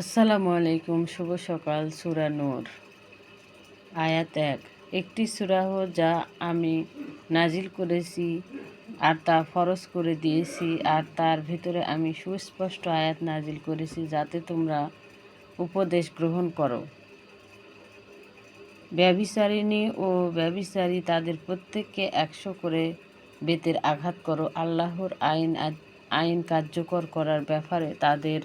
আসসালামু আলাইকুম, শুভ সকাল, সুরা নূর। আয়াত এক। একটি সুরাহ যা আমি নাজিল করেছি আর তা ফরজ করে দিয়েছি আর তার ভিতরে আমি সুস্পষ্ট আয়াত নাজিল করেছি যাতে তোমরা উপদেশ গ্রহণ করো। ব্যবিচারিণী ও ব্যবিচারী তাদের প্রত্যেককে একশো করে বেতের আঘাত করো। আল্লাহর আইন আইন কার্যকর করার ব্যাপারে তাদের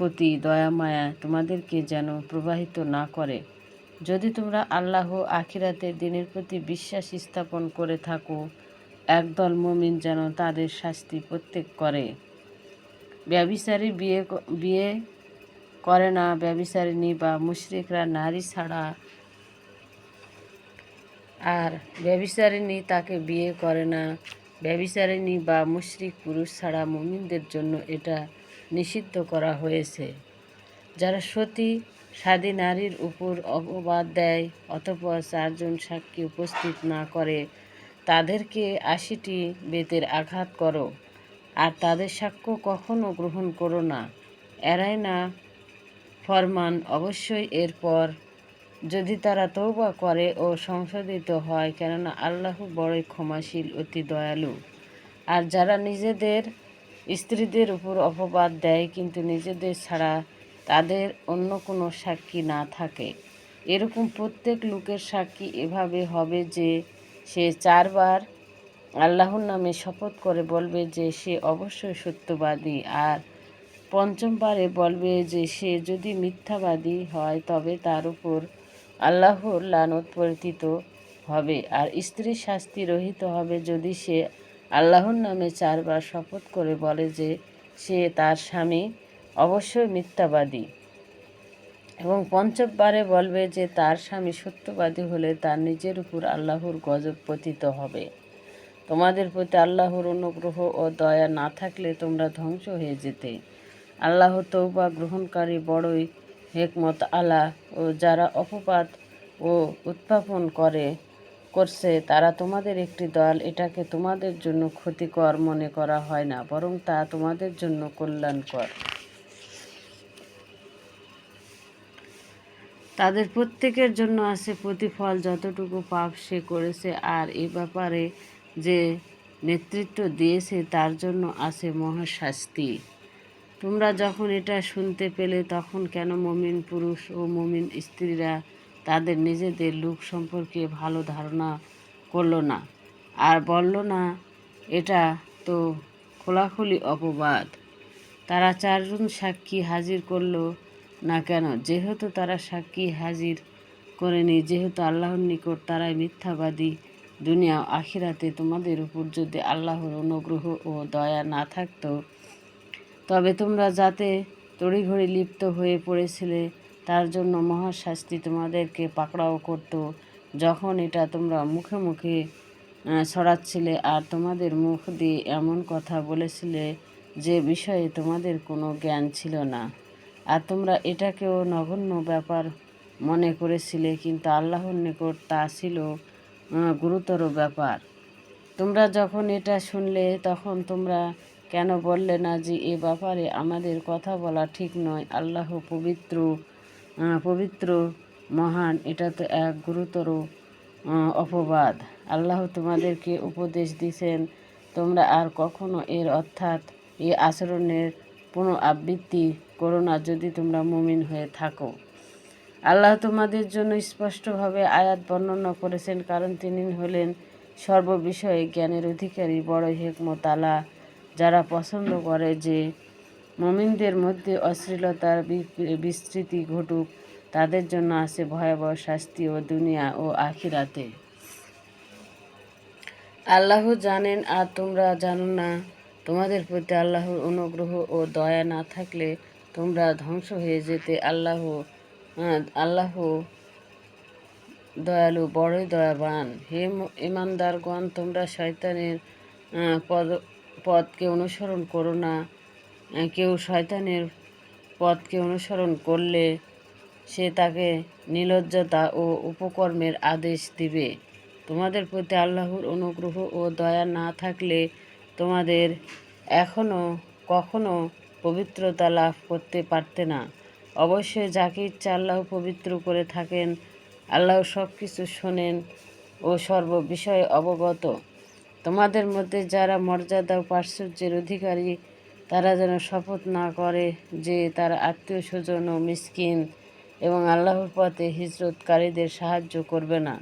প্রতি দয়া মায়া তোমাদেরকে যেন প্রবাহিত না করে। যদি তোমরা আল্লাহ আখিরাতের দিনের প্রতি বিশ্বাস স্থাপন করে থাকো, একদল মমিন যেন তাদের শাস্তি প্রত্যেক করে। ব্যবিচারী বিয়ে বিয়ে করে না, ব্যবিচারিণী বা মুশরিকরা নারী ছাড়া। আর ব্যবিচারিণী তাকে বিয়ে করে না, ব্যবিচারিণী বা মুশরিক পুরুষ ছাড়া মুমিনদের জন্য এটা নিষিদ্ধ করা হয়েছে। যারা সতী স্বাধীন নারীর উপর অপবাদ দেয় অথবা চারজন সাক্ষী উপস্থিত না করে, তাদেরকে আশিটি বেতের আঘাত করো। আর তাদের সাক্ষ্য কখনো গ্রহণ করো না। এরাই না ফরমান। অবশ্যই এরপর যদি তারা তৌবা করে ও সংশোধিত হয়, কেননা আল্লাহ বড়ই ক্ষমাশীল, অতি দয়ালু। আর যারা নিজেদের স্ত্রীদের উপর অপবাদ দেয়, কিন্তু নিজেদের ছাড়া তাদের অন্য কোনো সাক্ষী না থাকে। এরকম প্রত্যেক লোকের সাক্ষী এভাবে হবে যে সে চারবার আল্লাহর নামে শপথ করে বলবে যে সে অবশ্যই সত্যবাদী, আর পঞ্চমবারে বলবে যে সে যদি মিথ্যাবাদী হয়, তবে তার উপর আল্লাহর লানত পরিচিত হবে, আর স্ত্রীর শাস্তি রহিত হবে যদি সে আল্লাহর নামে চারবার শপথ করে বলে যে সে তার স্বামী অবশ্যই মিথ্যাবাদী। এবং পঞ্চমবারে বলবে যে তার স্বামী সত্যবাদী হলে তার নিজের উপর আল্লাহর গজব পতিত হবে। তোমাদের প্রতি আল্লাহর অনুগ্রহ ও দয়া না থাকলে তোমরা ধ্বংস হয়ে যেতে। আল্লাহ তৌবা গ্রহণকারী বড়ই হেকমত আলা ও যারা অপবাদ ও উত্থাপন করে করছে, তারা তোমাদের একটি দল, এটাকে তোমাদের জন্য ক্ষতিকর মনে করা হয় না, বরং তা তোমাদের জন্য কল্যাণকর। তাদের প্রত্যেকের জন্য আছে প্রতিফল, যতটুকু পাপ সে করেছে, আর এ ব্যাপারে যে নেতৃত্ব দিয়েছে, তার জন্য আছে মহাশাস্তি। তোমরা যখন এটা শুনতে পেলে, তখন কেন মমিন পুরুষ ও মমিন স্ত্রীরা তাদের নিজেদের লোক সম্পর্কে ভালো ধারণা করল না। আর বলল না, এটা তো খোলাখুলি অপবাদ। তারা চারজন সাক্ষী হাজির করল না কেন? যেহেতু তারা সাক্ষী হাজির করেনি, যেহেতু আল্লাহর নিকট তারাই মিথ্যাবাদী, দুনিয়া আখিরাতে তোমাদের উপর যদি আল্লাহর অনুগ্রহ ও দয়া না থাকতো, তবে তোমরা যাতে তড়িঘড়ি লিপ্ত হয়ে পড়েছিলে তার জন্য মহাশাস্তি তোমাদেরকে পাকড়াও করত। যখন এটা তোমরা মুখে মুখে ছড়াচ্ছিলে আর তোমাদের মুখ দিয়ে এমন কথা বলেছিলে যে বিষয়ে তোমাদের কোনো জ্ঞান ছিল না। আর তোমরা এটাকেও নগণ্য ব্যাপার মনে করেছিলে, কিন্তু আল্লাহর নিকট তা ছিল গুরুতর ব্যাপার। তোমরা যখন এটা শুনলে, তখন তোমরা কেন বললে না যে এ ব্যাপারে আমাদের কথা বলা ঠিক নয়? আল্লাহ পবিত্র পবিত্র, মহান, এটা তো এক গুরুতর অপবাদ। আল্লাহ তোমাদেরকে উপদেশ দিছেন, তোমরা আর কখনো এর অর্থাৎ এই আচরণের পুনঃ আবৃত্তি করো না যদি তোমরা মুমিন হয়ে থাকো। আল্লাহ তোমাদের জন্য স্পষ্টভাবে আয়াত বর্ণনা করেছেন, কারণ তিনি হলেন সর্ববিষয়ে জ্ঞানের অধিকারী, বড় হেকমত আলা যারা পছন্দ করে যে মমিনদের মধ্যে অশ্লীলতার বিস্তৃতি ঘটুক তাদের জন্য আছে ভয়াবহ শাস্তি ও দুনিয়া ও আখিরাতে। আল্লাহ জানেন, আর তোমরা জানো না, তোমাদের প্রতি আল্লাহর অনুগ্রহ ও দয়া না থাকলে তোমরা ধ্বংস হয়ে যেতে। আল্লাহ আল্লাহ দয়ালু, বড়ই দয়াবান। হে ইমানদারগণ, তোমরা শয়তানের পদ পথকে অনুসরণ করো না। কেউ শয়তানের পথকে অনুসরণ করলে সে তাকে নিলজ্জতা ও উপকর্মের আদেশ দিবে। তোমাদের প্রতি আল্লাহর অনুগ্রহ ও দয়া না থাকলে তোমাদের এখনও কখনো পবিত্রতা লাভ করতে পারতে না। অবশ্যই যাকে ইচ্ছা আল্লাহ পবিত্র করে থাকেন, আল্লাহ সব কিছু শোনেন ও সর্ব বিষয়ে অবগত। তোমাদের মধ্যে যারা মর্যাদা ও প্রাচুর্যের অধিকারী, তারা যেন শপথ না করে যে তার আত্মীয় স্বজন ও মিসকিন এবং আল্লাহর পথে হিজরতকারীদের সাহায্য করবে না।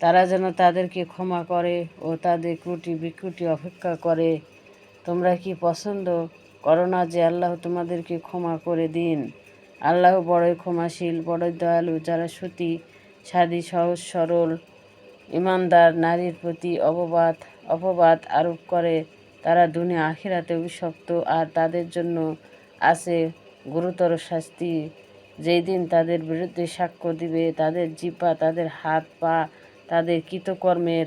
তারা যেন তাদেরকে ক্ষমা করে ও তাদের ক্রুটি বিক্রুটি অপেক্ষা করে। তোমরা কি পছন্দ করো না যে আল্লাহ তোমাদেরকে ক্ষমা করে দিন? আল্লাহ বড়ই ক্ষমাশীল, বড়ই দয়ালু, যারা সতী, সাদী, সহজ, সরল, ইমানদার, নারীর প্রতি অপবাদ অপবাদ আরোপ করে। তারা দুনিয়া আখিরাতে অভিশপ্ত আর তাদের জন্য আছে গুরুতর শাস্তি। যেই দিন তাদের বিরুদ্ধে সাক্ষ্য দিবে, তাদের জিপা তাদের হাত পা, তাদের কৃতকর্মের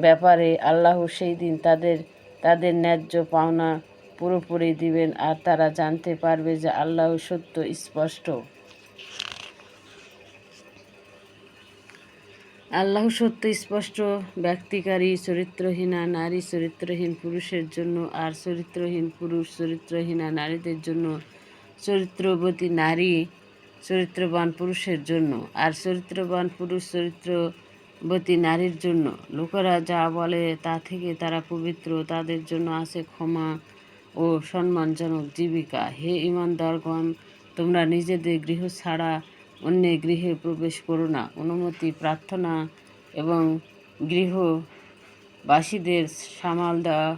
ব্যাপারে আল্লাহ সেই দিন তাদের তাদের ন্যায্য পাওনা পুরোপুরি দিবেন আর তারা জানতে পারবে যে আল্লাহ সত্য, স্পষ্ট। আল্লাহ সত্য, স্পষ্ট, ব্যক্তিকারী, চরিত্রহীনা, নারী চরিত্রহীন পুরুষের জন্য আর চরিত্রহীন পুরুষ চরিত্রহীনা নারীদের জন্য। চরিত্রবতী নারী চরিত্রবান পুরুষের জন্য আর চরিত্রবান পুরুষ চরিত্রবতী নারীর জন্য। লোকেরা যা বলে তা থেকে তারা পবিত্র, তাদের জন্য আছে ক্ষমা ও সম্মানজনক জীবিকা। হে ইমানদারগণ তোমরা নিজেদের গৃহ ছাড়া অন্য গৃহে প্রবেশ করো না। অনুমতি, প্রার্থনা এবং গৃহবাসীদের সামাল দেওয়া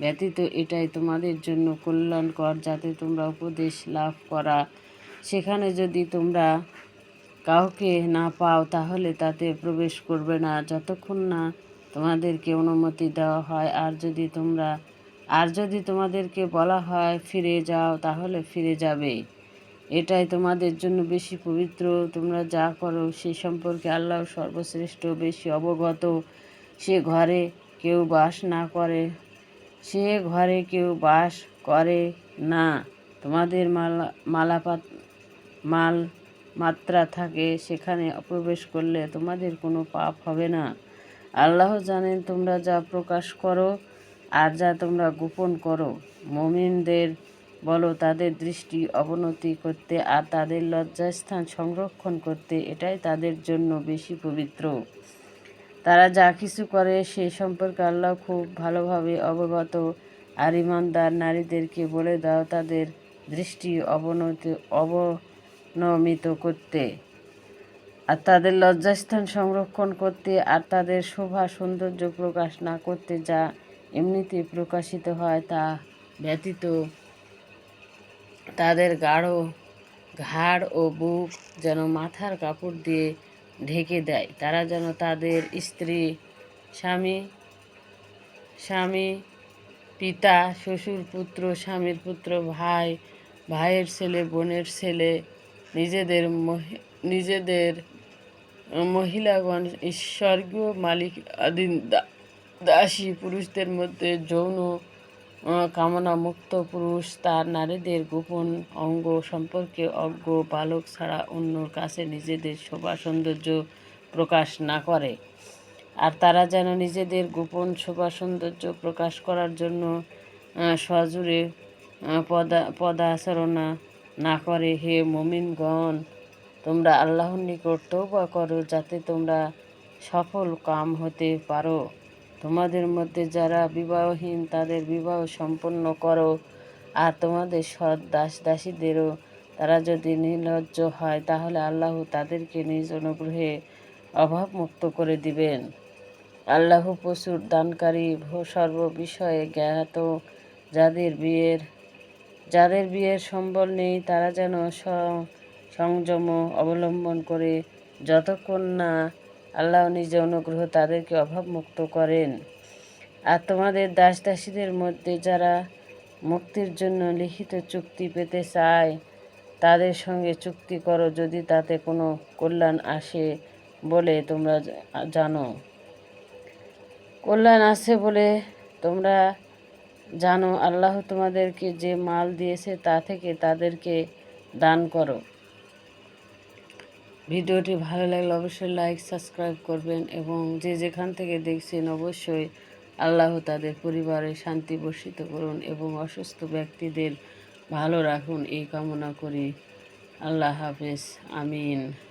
ব্যতীত এটাই তোমাদের জন্য কল্যাণকর, যাতে তোমরা উপদেশ লাভ করা সেখানে যদি তোমরা কাউকে না পাও, তাহলে তাতে প্রবেশ করবে না। যতক্ষণ না তোমাদেরকে অনুমতি দেওয়া হয়, আর যদি তোমরা, আর যদি তোমাদেরকে বলা হয় ফিরে যাও, তাহলে ফিরে যাবে। এটাই তোমাদের জন্য বেশি পবিত্র। তোমরা যা করো, সে সম্পর্কে আল্লাহ সর্বশ্রেষ্ঠ বেশি অবগত। সে ঘরে কেউ বাস না করে, সে ঘরে কেউ বাস করে না। তোমাদের মালা, মালাপাত মাল, মাত্রা থাকে, সেখানে প্রবেশ করলে তোমাদের কোনো পাপ হবে না। আল্লাহ জানেন তোমরা যা প্রকাশ করো আর যা তোমরা গোপন করো। মমিনদের বলো, তাদের দৃষ্টি অবনতি করতে আর তাদের লজ্জাস্থান সংরক্ষণ করতে এটাই তাদের জন্য বেশি পবিত্র। তারা যা কিছু করে, সে সম্পর্কে আল্লাহ খুব ভালোভাবে অবগত আর ইমানদার নারীদেরকে বলে দাও, তাদের দৃষ্টি অবনতি অবনমিত করতে। আর তাদের লজ্জাস্থান সংরক্ষণ করতে আর তাদের শোভা সৌন্দর্য প্রকাশ না করতে যা এমনিতে প্রকাশিত হয় তা ব্যতীত তাদের গাঢ় ঘাড় ও বুক যেন মাথার কাপড় দিয়ে ঢেকে দেয়। তারা যেন তাদের স্ত্রী, স্বামী স্বামী, পিতা, শ্বশুর পুত্র, স্বামীর পুত্র, ভাই, ভাইয়ের ছেলে, বোনের ছেলে নিজেদের নিজেদের মহিলাগণ, স্বর্গীয় মালিক আদিন দাসী পুরুষদের মধ্যে যৌন কামনা মুক্ত পুরুষ, তার নারীদের গোপন অঙ্গ সম্পর্কে অজ্ঞ বালক ছাড়া অন্যর কাছে নিজেদের শোভা সৌন্দর্য প্রকাশ না করে। আর তারা যেন নিজেদের গোপন শোভা সৌন্দর্য প্রকাশ করার জন্য সজুরে পদা, পদাচরণা না করে হে মমিনগণ, তোমরা আল্লাহর নিকট তৌবা করো যাতে তোমরা সফল কাম হতে পারো। তোমাদের মধ্যে যারা বিবাহহীন, তাদের বিবাহ সম্পন্ন করো। আর তোমাদের সৎ দাস দাসীদেরও তারা যদি নির্লজ্জ হয়, তাহলে আল্লাহ তাদেরকে নিজ অনুগ্রহে অভাবমুক্ত করে দিবেন। আল্লাহ প্রচুর দানকারী সর্ব বিষয়ে জ্ঞাত, যাদের বিয়ের যাদের বিয়ের সম্বল নেই, তারা যেন সংযম অবলম্বন করে যতক্ষণ না আল্লাহ নিজে অনুগ্রহ তাদেরকে অভাবমুক্ত করেন। আর তোমাদের দাস দাসীদের মধ্যে যারা মুক্তির জন্য লিখিত চুক্তি পেতে চায়, তাদের সঙ্গে চুক্তি করো যদি তাতে কোনো কল্যাণ আসে বলে তোমরা জানো। কল্যাণ আসে বলে তোমরা জানো, আল্লাহ তোমাদেরকে যে মাল দিয়েছে তা থেকে তাদেরকে দান করো। ভিডিওটি ভালো লাগলে অবশ্যই লাইক সাবস্ক্রাইব করবেন এবং যে যেখান থেকে দেখছেন অবশ্যই আল্লাহ তাদের পরিবারে শান্তি বর্ষিত করুন এবং অসুস্থ ব্যক্তিদের ভালো রাখুন। এই কামনা করি। আল্লাহ হাফেজ। আমিন।